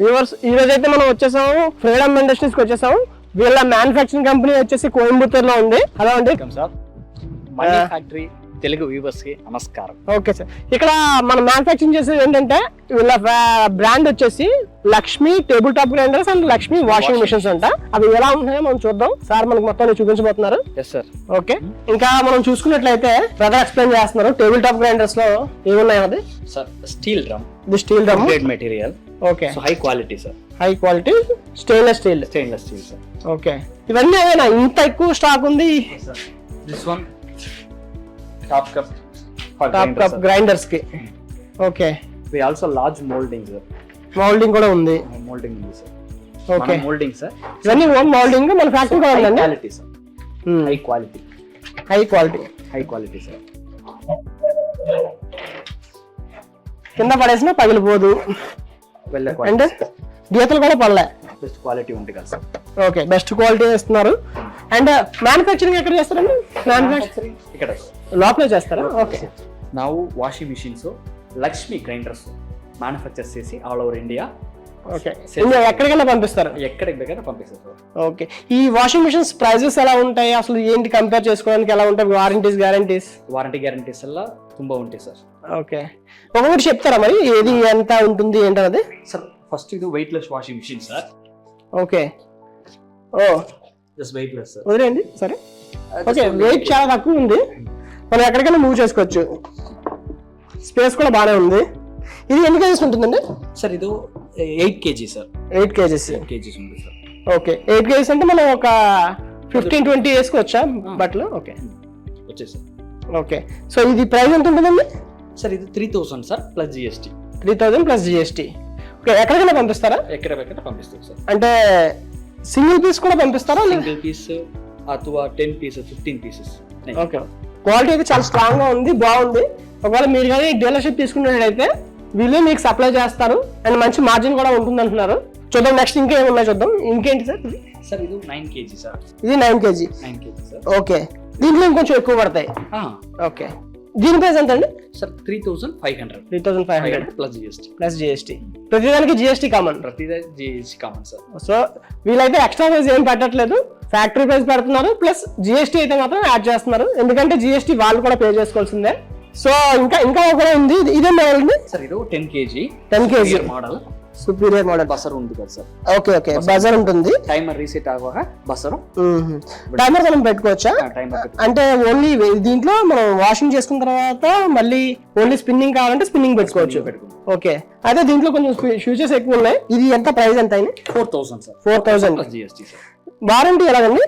Viewers ఈ రోజు అయితే మనం వచ్చేసాము ఫ్రీడమ్ ఇండస్ట్రీస్కి వచ్చేసాము. వీళ్ళ మ్యానుఫాక్చరింగ్ కంపెనీ వచ్చేసి కోయంబత్తూర్లో ఉంది. హలో అండి. సార్. ఫ్యాక్టరీ తెలుగు వ్యూవర్స్కి నమస్కారం. Okay sir. ఇక్కడ మనం మ్యానుఫాక్చరింగ్ చేసేది ఏంటంటే వీళ్ళ బ్రాండ్ వచ్చేసి Lakshmi table top grinders and Lakshmi washing machines అంట. అవి ఎలా ఉన్నాయో మనం చూద్దాం. సార్ మనకి మొత్తం చూపించబోతున్నారు. Yes sir okay. ఇంకా మనం చూసుకున్నట్లయితే బ్రదర్ ఎక్స్ప్లెయిన్ చేస్తున్నారు టేబుల్ టాప్ గ్రైండర్స్లో ఏమున్నాయి అది sir steel drum steel drum material okay so high quality sir high quality stainless steel stainless steel sir okay ఇవన్నీ ఏమైనా ఇంత ఎక్కువ స్టాక్ ఉంది? This one top cup top top గ్రైండర్స్కి. Okay we also large moulding sir moulding కూడా ఉంది. Moulding ఉంది sir okay moulding sir ఇవన్నీ own moulding మన ఫ్యాక్టరీ ఉందండి quality sir high quality high quality high quality sir కింద పడేసినా పగిలిపోదు. And గీతలు కూడా పడలే. బెస్ట్ క్వాలిటీ ఉంది కదా సార్. ఓకే బెస్ట్ క్వాలిటీ ఇస్తున్నారు. అండ్ మ్యానుఫ్యాక్చరింగ్ uh, ఎక్కడ చేస్తారండి? మ్యానుఫ్యాక్చరింగ్ ఇక్కడ. లోపల చేస్తారా? Okay నావు washing machines Lakshmi grinders manufacture చేసి ఆల్ ఓవర్ ఇండియా ఓకే ఎక్కడికైనా పంపిస్తారు? ఎక్కడికైనా పంపిస్తారు ఓకే ఈ వాషింగ్ మిషన్స్ ప్రైజెస్ ఎలా ఉంటాయి? అసలు ఏంటి? కంపేర్ చేసుకోవడానికి ఎలా ఉంటాయి? వారంటీస్ గ్యారంటీస్ వారంటీ గ్యారంటీస్ వల్ల ತುಂಬಾ ఉంటాయి సార్. ఓకే. ఒకటి చెప్తారా మరి? ఏది ఎంత ఉంటుంది ఏంటన్నది? సార్ ఫస్ట్ ఇది weightless washing machine sir. Okay. Oh. Just weightless sir. వదిలేండి సరే ఓకే వెయిట్ చాలా తక్కువ ఉంది. మనం ఎక్కడికైనా మూవ్ చేసుకోవచ్చు. స్పేస్ కూడా బాగానే ఉంది. ఇది ఎన్ని కేజీస్ ఉంటుందండి? సార్ ఇది eight KG sir. Eight KGs. Eight KGs ఉంది సార్. ఓకే. ఎయిట్ కేజీస్ అంటే మనం ఒక ఫిఫ్టీన్ ట్వంటీ వేసుకోవచ్చా బట్టలు? ఓకే. వచ్చేసి సార్ ఓకే. సో ఇది ప్రైస్ ఎంత ఉంటుందండి? సార్ ఇది three thousand sir plus GST three thousand plus GST okay ఎక్కడికైనా పంపిస్తారా? ఎక్కడ పంపిస్తాం సార్. అంటే సింగిల్ పీస్ కూడా పంపిస్తారా? సింగిల్ పీస్ అథవా ten pieces fifteen pieces okay. Quality అయితే చాలా స్ట్రాంగ్గా ఉంది బాగుంది. ఒకవేళ మీరు కానీ డీలర్షిప్ తీసుకున్నట్లయితే వీళ్ళే మీకు సప్లై చేస్తారు అండ్ మంచి మార్జిన్ కూడా ఉంటుంది అంటున్నారు చూద్దాం నెక్స్ట్ ఇంకేమి ఉన్నాయి చూద్దాం. ఇంకేంటి సార్ సార్ ఇది నైన్ కేజీ సార్. ఇది nine KG nine KG sir. Okay. దీంట్లో ఇంకొంచెం ఎక్కువ పడతాయి. ఓకే. దీని ప్రైస్ ఎంత అండి? Sir three thousand five hundred. Three thousand five hundred. Plus GST plus GST ప్రతిదానికి జిఎస్టీ కామన్. ప్రతిదా జిఎస్టీ కామన్ సార్. సో వీళ్ళైతే ఎక్స్ట్రా ప్రైస్ ఏం పెట్టట్లేదు. ఫ్యాక్టరీ ప్రైస్ పెడుతున్నారు ప్లస్ జిఎస్టీ అయితే మాత్రం యాడ్ చేస్తున్నారు. ఎందుకంటే జిఎస్టీ వాళ్ళు కూడా పే చేసుకోవాల్సిందే. సో ఇంకా ఇంకా ఒకటే ఉంది. ఇది- ఇదే మోడల్ ఉంది సార్ ఇది ten KG ten KG model superior model buzzer ఉంటుంది కదా సార్. ఓకే ఓకే బజర్ ఉంటుంది. టైమర్ రీసెట్ అవ్వగా బసర్. టైమర్ మనం పెట్టుకోవచ్చా? అంటే ఓన్లీ దీంట్లో మనం వాషింగ్ చేసుకున్న తర్వాత మళ్ళీ ఓన్లీ స్పిన్నింగ్ కావాలంటే స్పిన్నింగ్ పెట్టుకోవచ్చు. ఓకే అదే దీంట్లో కొంచెం ఫ్యూచర్స్ ఎక్కువ ఉన్నాయి. ఇది ఎంత ప్రైస్ ఎంత అయింది four thousand sir four thousand warranty ఎలాగండి?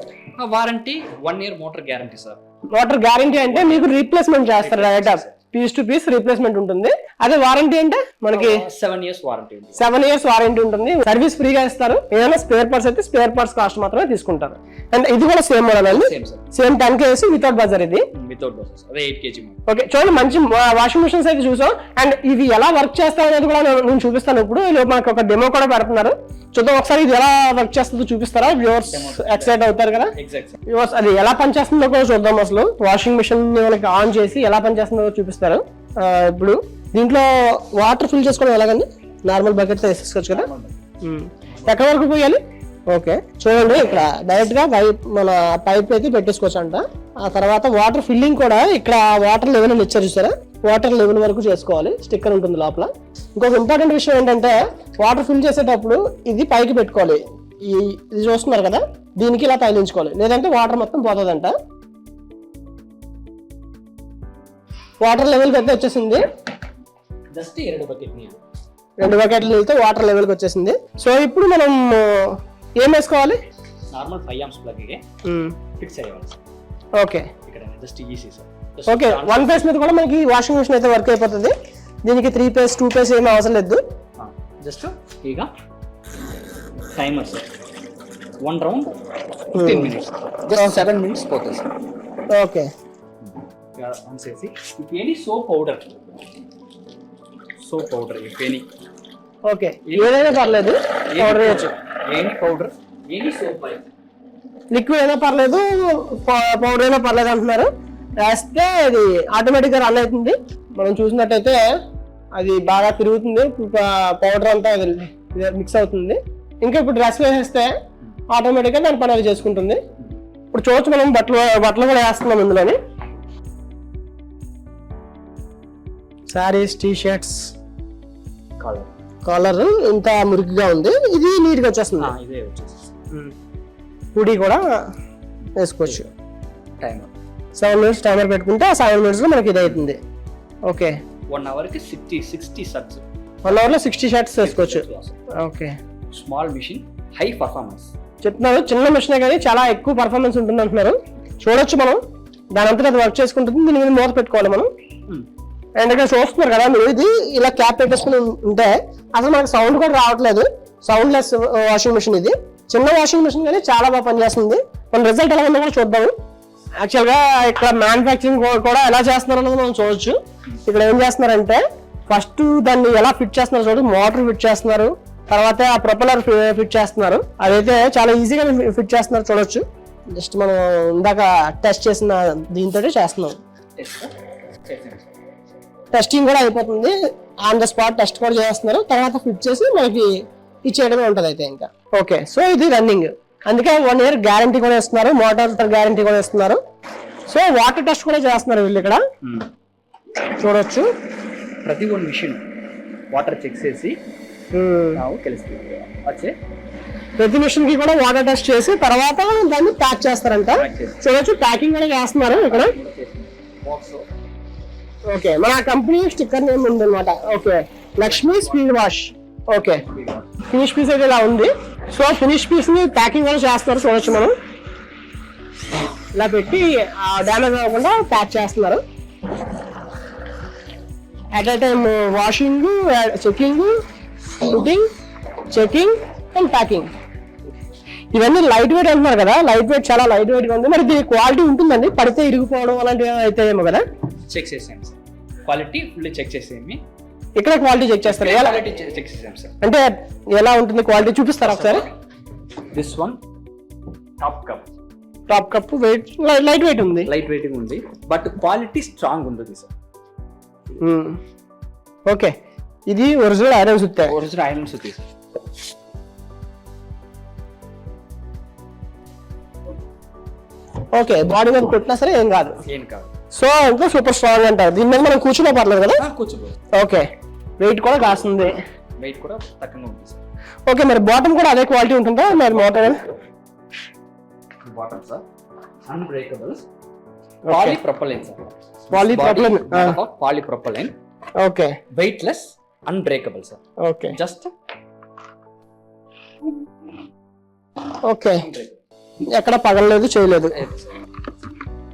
Warranty one year motor guarantee sir motor guarantee అంటే మీకు రీప్లేస్మెంట్ చేస్తారు direct piece to piece replacement ఉంటుంది. అదే వారంటీ అంటే మనకి seven years warranty seven years warranty ఉంటుంది. సర్వీస్ ఫ్రీగా ఇస్తారు. ఏదైనా స్పేర్ పార్ట్స్ అయితే స్పేర్ పార్ట్స్ కాస్ట్ మాత్రమే తీసుకుంటారు. అండ్ ఇది కూడా సేమ్ మోడల్ అండి. Same ten KG without buzzer ఇది. వితౌట్ బసెస్ అదే ఎయిట్ కేజీ ఓకే చూడండి మంచి వాషింగ్ మిషన్స్ అయితే చూసాం. అండ్ ఇవి ఎలా వర్క్ చేస్తాయి అనేది కూడా నేను చూపిస్తాను ఇప్పుడు. మనకు ఒక డెమో కూడా పెడుతున్నారు. చూద్దాం ఒకసారి ఇది ఎలా వర్క్ చేస్తుందో చూపిస్తారా? వ్యూవర్స్ ఎక్సైట్ అవుతారు కదా? వ్యూవర్స్ అది ఎలా పనిచేస్తుందో కూడా చూద్దాం అసలు. వాషింగ్ మిషన్ మనకి ఆన్ చేసి ఎలా పనిచేస్తుందో చూపిస్తారు. ఇప్పుడు దీంట్లో వాటర్ ఫిల్ చేసుకోవడం ఎలాగండి? నార్మల్ బకెట్ వేసేసుకోవచ్చు కదా. ఎక్కడ వరకు పోయాలి? ఓకే. చూడండి ఇక్కడ డైరెక్ట్గా పైప్ మన పైప్ అయితే పెట్టేసుకోవచ్చు అంట. ఆ తర్వాత వాటర్ ఫిల్లింగ్ కూడా ఇక్కడ వాటర్ లెవెల్ అని ఇచ్చారు చూసారా? వాటర్ లెవెల్ వరకు చేసుకోవాలి. స్టిక్కర్ ఉంటుంది లోపల. ఇంకొక ఇంపార్టెంట్ విషయం ఏంటంటే వాటర్ ఫిల్ చేసేటప్పుడు ఇది పైకి పెట్టుకోవాలి. ఈ ఇది చూస్తున్నారు కదా? దీనికి ఇలా తగిలించుకోవాలి. లేదంటే వాటర్ మొత్తం పోతుందంట. వాటర్ లెవెల్కి అయితే వచ్చేసింది. జస్ట్ ఎరడు రెండు బకెట్ నీళ్ళు రెండు బకెట్ నీళ్ళతో వాటర్ లెవెల్కి వచ్చేసింది. సో ఇప్పుడు మనం uh, ఏం వేసుకోవాలి? Normal five amps plug fix అయ్యేవాళ్ళు ఓకే ఇక్కడ just easy sir. Okay one phase మీద కూడా మనకి వాషింగ్ మిషన్ అయితే వర్క్ అయిపోతుంది. దీనికి త్రీ పేస్ టూ పేస్ ఏమీ అవసరం లేదు. జస్ట్ ఇక timer sir. One round fifteen minutes just seven minutes పోతుంది సార్. ఓకే ఆన్ చేసి ఇది soap powder soap powder any okay ఏదైనా పర్లేదు. పౌడర్ వేయచ్చు. పౌడర్ ఎనీ సోప్ లిక్విడ్ అయినా. పర్లేదు పౌడర్ అయినా పర్లేదు అంటున్నారు. వేస్తే అది ఆటోమేటిక్గా రన్ అవుతుంది. మనం చూసినట్టయితే అది బాగా తిరుగుతుంది. పౌడర్ అంతా అది మిక్స్ అవుతుంది. ఇంకా ఇప్పుడు డ్రెస్ వేసేస్తే ఆటోమేటిక్గా దాని పని అది చేసుకుంటుంది. ఇప్పుడు చూడొచ్చు మనం బట్టలు బట్టలు కూడా వేస్తున్నాం ఇందులోని. Saris T shirts colour collar ఇంత మురికిగా ఉంది. ఇది నీట్గా వచ్చేస్తుంది. ఇదే వచ్చేసి హుడీ కూడా వేసుకోవచ్చు. టైమర్ సెవెన్ మినిట్స్ టైమర్ పెట్టుకుంటే ఆ సెవెన్ మినిట్స్లో మనకి ఇది అవుతుంది ఓకే వన్ అవర్కి సిక్స్టీ సిక్స్టీ సర్చ్ వన్ అవర్లో సిక్స్టీ షర్ట్స్ వేసుకోవచ్చు. Okay small machine high performance చెప్తున్నారు చిన్న మిషనే కానీ చాలా ఎక్కువ పర్ఫార్మెన్స్ ఉంటుంది అంటున్నారు చూడొచ్చు మనం. దాని అంతా అది వర్క్ చేసుకుంటుంది. దీని మీద మూత పెట్టుకోవాలి మనం. అండ్ ఇక్కడ చూస్తున్నారు కదా మీరు ఇది ఇలా క్యాప్ పెట్టేసుకుని ఉంటే అసలు మనకి సౌండ్ కూడా రావట్లేదు. సౌండ్ లెస్ వాషింగ్ మిషన్ ఇది. చిన్న వాషింగ్ మిషన్ కానీ చాలా బాగా పనిచేస్తుంది. మన రిజల్ట్ ఎలా ఉందో కూడా చూద్దాం. యాక్చువల్గా ఇక్కడ మ్యానుఫ్యాక్చరింగ్ కూడా ఎలా చేస్తున్నారు అన్నది మనం చూడొచ్చు. ఇక్కడ ఏం చేస్తున్నారంటే ఫస్ట్ దాన్ని ఎలా ఫిట్ చేస్తున్నారు చూడు. మోటార్ ఫిట్ చేస్తున్నారు. తర్వాత ఆ ప్రొపలర్ ఫిట్ చేస్తున్నారు. అదైతే చాలా ఈజీగా ఫిట్ చేస్తున్నారు చూడొచ్చు. జస్ట్ మనం ఇందాక టెస్ట్ చేసిన దీంతో చేస్తున్నాం. టెస్టింగ్ కూడా అయిపోతుంది. ఆన్ ద స్పాట్ టెస్ట్ కూడా చేస్తున్నారు. తర్వాత ఫిట్ చేసి మనకి ఇచ్చేయడమే ఉంటుంది అయితే ఇంకా. ఓకే సో ఇది రన్నింగ్ అందుకే వన్ ఇయర్ గ్యారంటీ కూడా ఇస్తున్నారు. మోటార్ గ్యారంటీ కూడా ఇస్తున్నారు. సో వాటర్ టెస్ట్ కూడా చేస్తున్నారు వీళ్ళు ఇక్కడ. చూడొచ్చు. ప్రతి ఒక్క మిషన్ వాటర్ చెక్ చేసి hmm. ప్రతి మిషన్కి కూడా వాటర్ టెస్ట్ చేసి తర్వాత దాన్ని ప్యాక్ చేస్తారంట. చూడొచ్చు ప్యాకింగ్ కూడా చేస్తున్నారు ఇక్కడ. ఓకే మన కంపెనీ స్టిక్కర్ నేమ్ ఉంది అనమాట okay Lakshmi speed wash okay finish piece అయితే ఇలా ఉంది. సో ఫినిష్ పీస్ని ప్యాకింగ్ కూడా చేస్తారు చూడొచ్చు మనం. ఇలా పెట్టి డ్యామేజ్ అవ్వకుండా ప్యాక్ చేస్తున్నారు. At a time washing checking shooting checking and packing ఇవన్నీ లైట్ వెయిట్ అంటున్నారు కదా లైట్ వెయిట్ చాలా లైట్ వెయిట్గా ఉంది. మరి దీని క్వాలిటీ ఉంటుందండి? పడితే ఇరిగిపోవడం అలాంటివి అయితే ఏమో కదా? చెక్ చేసాను క్వాలిటీ ఫుల్ చెక్ చేసేమి ఇక్కడ క్వాలిటీ చెక్ చేస్తారు? ఎలా క్వాలిటీ చెక్ చేసాం సార్ అంటే ఎలా ఉంటుంది క్వాలిటీ చూపిస్తారా ఒకసారి? This one top cup top cup weight light weight ఉంది. లైట్ వెయిటింగ్ ఉంది. బట్ క్వాలిటీ స్ట్రాంగ్ ఉంది సార్ ఓకే ఇది ఒరిజినల్ ఐరన్ సుత్తే. ఒరిజినల్ ఐరన్స్ ఉంది సార్ ఓకే బాడీ మీద కొట్టినా సరే ఏం కాదు. ఏం కాదు. సో ఇంకా సూపర్ స్ట్రాంగ్ అంటారు. దీని మీద మనం కూర్చునే పర్లేదు కదా? ఓకే. వెయిట్ కూడా కాస్తుంది. వెయిట్ కూడా తక్కువగా ఓకే మరి బాటమ్ కూడా అదే క్వాలిటీ ఉంటుందా? మరి motor bottom sir unbreakable polypropylene sir. Polypropylene, ఆ. Polypropylene okay. Weightless unbreakable sir. Okay. Just okay. ఎక్కడ పగలలేదు చేయలేదు.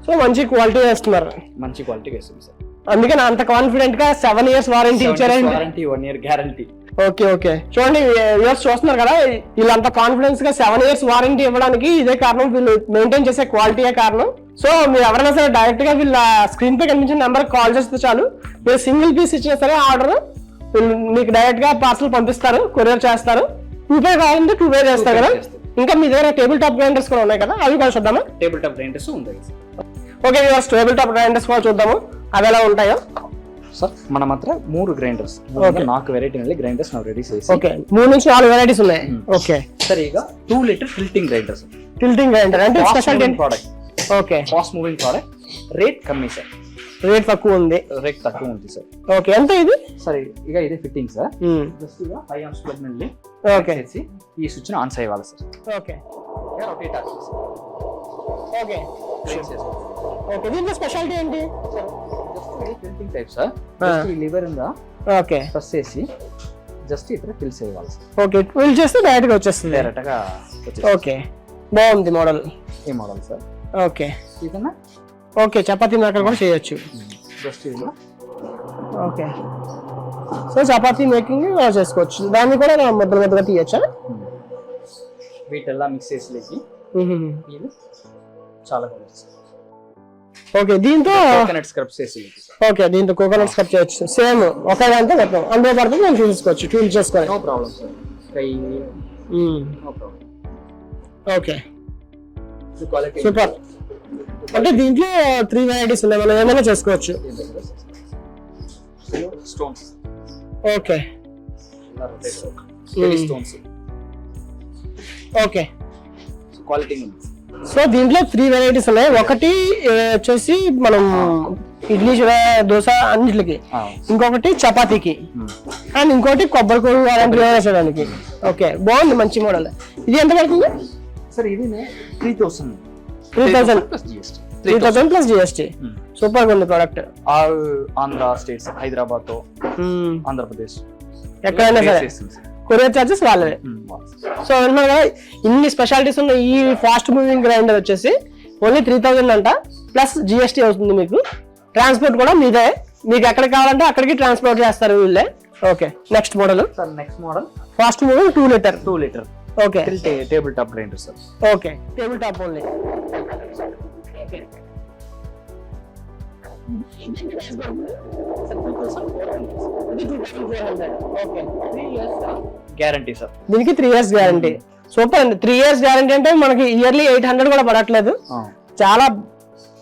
సో మంచి క్వాలిటీ వేస్తున్నారు. మంచి క్వాలిటీ వేస్తుంది సార్. అందుకని అంత కాన్ఫిడెంట్గా సెవెన్ ఇయర్స్ వారంటీ ఇచ్చారండి. Warranty one year guarantee okay okay చూడండి ఇయర్స్ చూస్తున్నారు కదా వీళ్ళంత కాన్ఫిడెన్స్గా సెవెన్ ఇయర్స్ వారంటీ ఇవ్వడానికి ఇదే కారణం వీళ్ళు మెయింటైన్ చేసే క్వాలిటీయే కారణం. సో మీరు ఎవరైనా సరే డైరెక్ట్గా వీళ్ళ స్క్రీన్ పై కనిపించిన నెంబర్ కాల్ చేస్తే చాలు. మీరు సింగిల్ పీస్ ఇచ్చినా సరే ఆర్డర్ మీకు డైరెక్ట్గా పార్సల్ పంపిస్తారు కొరియర్ చేస్తారు. టూ పే కావాలంటే టూ పే చేస్తారు కదా. ఇంకా మీ దగ్గర టేబుల్ టాప్ గ్రైండర్స్ కూడా ఉన్నాయి కదా? అవి కూడా చూద్దాము? టేబుల్ టాప్ గ్రైండర్స్ ఉంది okay viewers table top grinders కూడా చూద్దాము. అవి ఎలా ఉంటాయో? సార్ మన మాత్రం మూడు గ్రైండర్స్ నాకు వెరైటీ గ్రైండర్స్ నాకు రెడీ చేసి. ఓకే మూడు నుంచి నాలుగు వెరైటీస్ ఉన్నాయి. ఓకే సార్ ఇక two litre tilting grinders tilting grinder అంటే special product okay fast moving product rate కమ్మి సార్ రేట్ తక్కువ ఉంది. రేట్ తక్కువ ఉంది సార్ ఓకే ఎంత ఇది? సరే ఇక ఇదే ఫిట్టింగ్ సార్ జస్ట్ ఇక ఫైవ్ ఆర్స్ ప్లగ్ నుండి ఓకే చేసి ఈ స్విచ్ ఆన్ చేయాలి sir okay rotate okay okay దీంట్లో స్పెషాలిటీ ఏంటి? Type sir ah. ఈ లివర్ ఉందా? ఓకే ప్రెస్ చేసి జస్ట్ ఇక్కడ ఫిల్ చేయాలి ఓకే ఫిల్ చేస్తే డైరెక్ట్గా వచ్చేస్తుంది. డైరెక్ట్గా ఓకే బాగుంది మోడల్ ఈ మోడల్ సార్ ఓకే ఇదన్నా? ఓకే చపాతీ మేకర్ కూడా చేయొచ్చు. Just okay. So chapati making చేసుకోవచ్చు. దాన్ని కూడా ముద్ద ముద్దగా తీయచ్చా? వీటెల్లా మిక్స్ చేసి ఇది చాలా ఓకే దీంతో కోకోనట్ స్క్రబ్స్ చేసి ఓకే దీంతో కోకోనట్ స్కప్ చేయొచ్చు. సేమ్ ఒకే దాంతో మొత్తం. అందులో పడుతుంది మనం తీసుకోవచ్చు ట్యూన్ చేసుకోవాలి. No problem sir no problem okay. Super అంటే దీంట్లో త్రీ వెరైటీస్ ఉన్నాయి. మనం ఏమైనా చేసుకోవచ్చు. Stones okay stones okay quality so దీంట్లో త్రీ వెరైటీస్ ఉన్నాయి. ఒకటి వచ్చేసి మనం ఇడ్లీ దోశ అన్నిటికి. ఇంకొకటి చపాతీకి. అండ్ ఇంకోటి కొబ్బరి కూర అలాంటి చేయడానికి ఓకే బాగుంది మంచి మోడల్. ఇది ఎంత పడుతుంది? సార్ ఇది three thousand three thousand plus GST three thousand plus GST super ఉంది ప్రోడక్ట్ ఆల్ ఆంధ్ర స్టేట్స్ హైదరాబాద్తో ఆంధ్రప్రదేశ్. ఎక్కడైనా సరే. Courier charges వాళ్ళవే. సో అంటున్నారు కదా ఇన్ని స్పెషాలిటీస్ ఉన్న ఈ ఫాస్ట్ మూవింగ్ గ్రైండర్ వచ్చేసి ఓన్లీ త్రీ థౌజండ్ అంట. ప్లస్ జిఎస్టీ అవుతుంది మీకు. ట్రాన్స్పోర్ట్ కూడా మీదే. మీకు ఎక్కడ కావాలంటే అక్కడికి ట్రాన్స్పోర్ట్ చేస్తారు వీళ్ళే. Okay next model sir next model fast moving two litre two litre okay. Table top grinder sir okay. Table top only guarantee sir దీనికి త్రీ ఇయర్స్ గ్యారంటీ సూపర్ అండి త్రీ ఇయర్స్ గ్యారంటీ అంటే మనకి yearly eight hundred కూడా పడట్లేదు. చాలా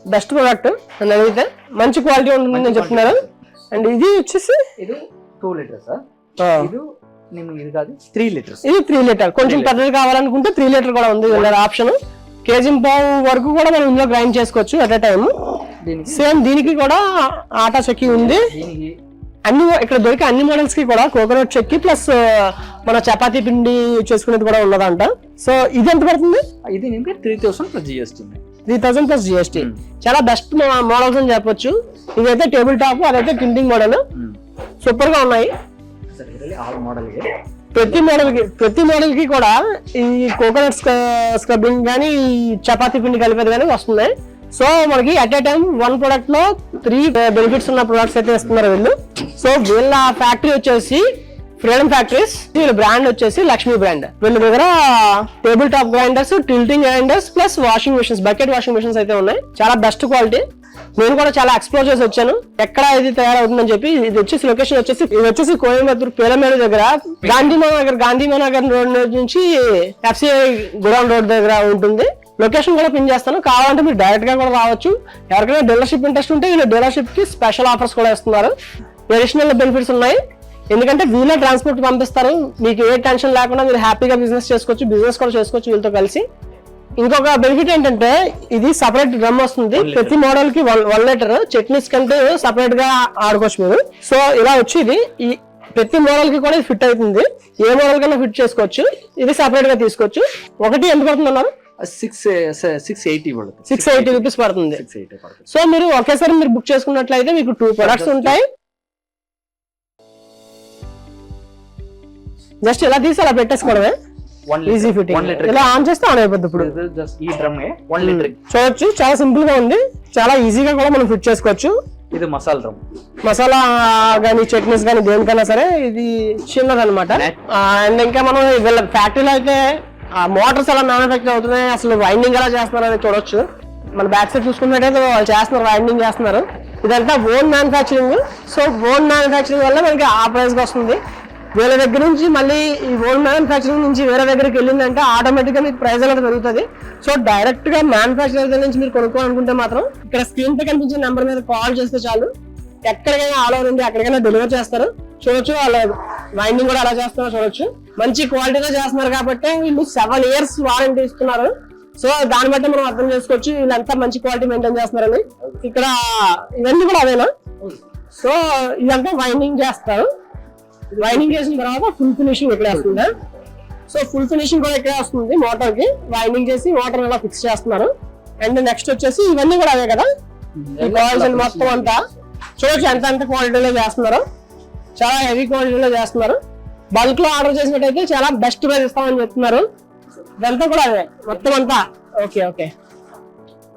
best product నన్ను అడిగితే మంచి క్వాలిటీ ఉంటుందని నేను చెప్తున్నాను అండ్ ఇది వచ్చేసి ఇది టూ లీటర్ సార్ నేను ఇది కాదు త్రీ లీటర్స్ ఇది త్రీ లీటర్ కొంచెం పెద్దది కావాలనుకుంటే త్రీ లీటర్ కూడా ఉంది ఆప్షన్ కేజీ పావు వరకు కూడా మనం ఇందులో గ్రైండ్ చేసుకోవచ్చు అట్ టైం సేమ్ దీనికి? కూడా ఆటా చెక్కి ఉంది. అన్ని ఇక్కడ దొరికే అన్ని మోడల్స్కి కూడా కోకోనట్ చెక్కి ప్లస్ మన చపాతీ పిండి చేసుకునేది కూడా ఉన్నదంట. సో ఇది ఎంత పడుతుంది? ఇది three thousand plus GST three thousand plus GST చాలా బెస్ట్ మోడల్స్ అని చెప్పొచ్చు. ఇదైతే టేబుల్ టాప్ అదైతే కిండింగ్ మోడల్ సూపర్గా ఉన్నాయి. ప్రతి మోడల్కి ప్రతి మోడల్కి కూడా ఈ కోకోనట్ స్క్రబ్బింగ్ కానీ ఈ చపాతీ పిండి కలిపేది కానీ వస్తున్నాయి సో మనకి అట్ ఏ టైం వన్ ప్రొడక్ట్లో త్రీ బెనిఫిట్స్ ఉన్న ప్రొడక్ట్స్ అయితే ఇస్తున్నారు వీళ్ళు. సో వీళ్ళ ఫ్యాక్టరీ వచ్చేసి ఫ్రీడమ్ ఫ్యాక్టరీస్ వీళ్ళ బ్రాండ్ వచ్చేసి లక్ష్మీ బ్రాండ్. వీళ్ళ దగ్గర table top grinders tilting grinders plus washing machines bucket washing machines అయితే ఉన్నాయి. చాలా బెస్ట్ క్వాలిటీ. నేను కూడా చాలా ఎక్స్ప్లోర్ చేసి వచ్చాను. ఎక్కడ ఇది తయారవుతుందని చెప్పి ఇది వచ్చేసి లొకేషన్ వచ్చేసి ఇది వచ్చేసి కోయంబత్తూర్ పేలమేడు దగ్గర. గాంధీ నగర్ గాంధీ నగర్ రోడ్ నుంచి ఎఫ్సిఐ గుడౌన్ రోడ్ దగ్గర ఉంటుంది. లొకేషన్ కూడా పిన్ చేస్తాను. కావాలంటే మీరు డైరెక్ట్గా కూడా రావచ్చు. ఎవరికైనా డీలర్షిప్ ఇంట్రెస్ట్ ఉంటే వీళ్ళు డీలర్షిప్కి స్పెషల్ ఆఫర్స్ కూడా ఇస్తున్నారు. అడిషనల్ బెనిఫిట్స్ ఉన్నాయి. ఎందుకంటే వీళ్ళే ట్రాన్స్పోర్ట్ పంపిస్తారు. మీకు ఏ టెన్షన్ లేకుండా మీరు హ్యాపీగా బిజినెస్ చేసుకోవచ్చు బిజినెస్ కూడా చేసుకోవచ్చు వీళ్ళతో కలిసి. ఇంకొక బెనిఫిట్ ఏంటంటే ఇది సపరేట్ డ్రమ్ వస్తుంది. ప్రతి మోడల్కి వన్ లీటర్ చట్నీస్ కంటే సపరేట్గా ఆడుకోవచ్చు మీరు. సో ఇలా వచ్చి ఇది ఈ ప్రతి మోడల్కి కూడా ఫిట్ అవుతుంది. ఏ మోడల్ కన్నా ఫిట్ చేసుకోవచ్చు. ఇది సపరేట్గా తీసుకోవచ్చు. ఒకటి ఎంత పడుతుంది అన్నారు? సిక్స్ సిక్స్ ఎయిటీ పడుతుంది. సిక్స్ ఎయిటీ రూపీస్ పడుతుంది. సో మీరు ఒకేసారి మీరు బుక్ చేసుకున్నట్లయితే మీకు టూ ప్రొడక్ట్స్ ఉంటాయి. జస్ట్ ఇలా తీసి అలా పెట్టేసుకోవడమే. ఈజీ ఫిట్టింగ్ ఇలా ఆన్ చేస్తే ఆన్ అయిపోద్ది ఇప్పుడు. జస్ట్ ఈ డ్రమ్ వన్ లీటర్ చూడొచ్చు చాలా సింపుల్గా ఉంది. చాలా ఈజీగా కూడా మనం ఫిట్ చేసుకోవచ్చు. ఇది మసాలా డ్రమ్ మసాలా కానీ చట్నీస్ కానీ దేనికైనా సరే ఇది చిన్నది అనమాట అండ్ ఇంకా మనం వీళ్ళ ఫ్యాక్టరీలో అయితే మోటార్స్ ఎలా మ్యానుఫాక్చర్ అవుతున్నాయి. అసలు వైండింగ్ ఎలా చేస్తున్నారు అనేది చూడొచ్చు. మన బ్యాక్ సైడ్ చూసుకున్నట్టయితే వాళ్ళు చేస్తున్నారు వైండింగ్ చేస్తున్నారు. ఇదంతా own manufacturing so own manufacturing వల్ల మనకి ఆ ప్రైస్ వస్తుంది. వీళ్ళ దగ్గర నుంచి మళ్ళీ ఈ ఓన్ మ్యానుఫాక్చరింగ్ నుంచి వేరే దగ్గరికి వెళ్ళిందంటే ఆటోమేటిక్గా మీకు ప్రైస్ అనేది పెరుగుతుంది. సో డైరెక్ట్గా మ్యానుఫాక్చరర్ దగ్గర నుంచి మీరు కొనుక్కోవాలనుకుంటే మాత్రం ఇక్కడ స్క్రీన్ పై కనిపించే నెంబర్ మీద కాల్ చేస్తే చాలు. ఎక్కడికైనా ఆల్ ఓవర్ ఇండియా ఎక్కడికైనా డెలివర్ చేస్తారు. చూడొచ్చు వాళ్ళ వైండింగ్ కూడా అలా చేస్తారో చూడొచ్చు. మంచి క్వాలిటీలో చేస్తున్నారు కాబట్టి వీళ్ళు సెవెన్ ఇయర్స్ వారంటీ ఇస్తున్నారు. సో దాన్ని బట్టి మనం అర్థం చేసుకోవచ్చు వీళ్ళంతా మంచి క్వాలిటీ మెయింటైన్ చేస్తున్నారని. ఇక్కడ ఇవన్నీ కూడా అవేనా? సో ఇదంతా వైండింగ్ చేస్తారు. వైండింగ్ చేసిన తర్వాత ఫుల్ ఫినిషింగ్ ఇక్కడ వస్తుంది? సో ఫుల్ ఫినిషింగ్ కూడా ఇక్కడే వస్తుంది? మోటార్కి. వైండింగ్ చేసి మోటార్ ఇలా ఫిక్స్ చేస్తున్నారు. అండ్ నెక్స్ట్ వచ్చేసి ఇవన్నీ కూడా అవే కదా? ఈ కాయిల్స్ మొత్తం అంతా. చూడొచ్చు ఎంత ఎంత క్వాలిటీలో చేస్తున్నారు. చాలా హెవీ క్వాలిటీలో చేస్తున్నారు. బల్క్లో ఆర్డర్ చేసినట్టయితే చాలా బెస్ట్ ప్రైస్ ఇస్తామని చెప్తున్నారు. ఇదంతా కూడా అదే మొత్తం అంతా. Okay okay